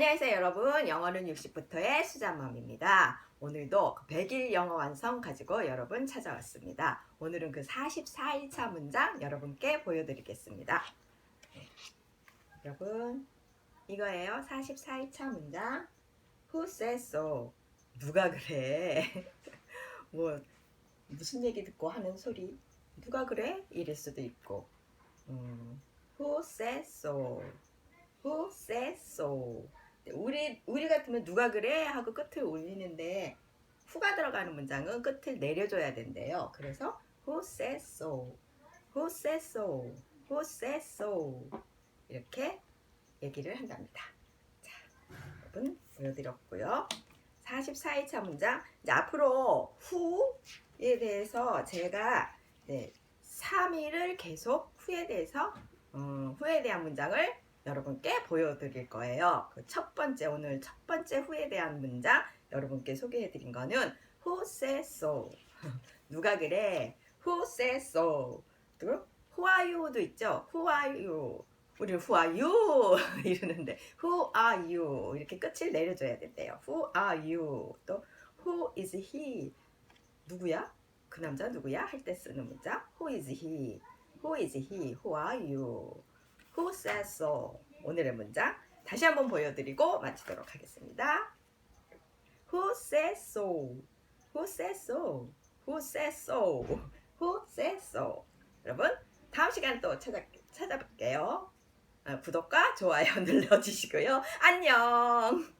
안녕하세요 여러분 영어는 60부터의 수자맘입니다 오늘도 그 100일 영어 완성 가지고 여러분 찾아왔습니다 오늘은 그 44일차 문장 여러분께 보여드리겠습니다 네. 여러분 이거예요 44일차 문장 Who says so? 누가 그래? 뭐 무슨 얘기 듣고 하는 소리 누가 그래? 이럴 수도 있고 음, Who says so? Who says so? 우리 우리 같으면 누가 그래 하고 끝을 올리는데 후가 들어가는 문장은 끝을 내려줘야 된대요. 그래서 Who says so? Who says so? Who says so? 이렇게 얘기를 한답니다. 자, 여러분 보여드렸고요. 44일차 문장 이제 앞으로 후에 대해서 제가 네, 3일을 계속 후에 대해서 음, 후에 대한 문장을 여러분께 보여드릴 거예요. 그 첫 번째 오늘 첫 번째 후에 대한 문장 여러분께 소개해드린 거는 Who says so? 누가 그래? Who says so? 그리고 Who are you도 있죠. Who are you? 우리 Who are you? 이러는데 Who are you? 이렇게 끝을 내려줘야 된대요. Who are you? 또 Who is he? 누구야? 그 남자 누구야? 할 때 쓰는 문장 Who is he? Who is he? Who are you? So? 오늘의 문장 다시 한번 보여드리고 마치도록 하겠습니다. Who says so? Who says so? Who says so? Who says so? 여러분 다음 시간에 또 찾아, 찾아뵐게요. 아, 구독과 좋아요 눌러주시고요. 안녕!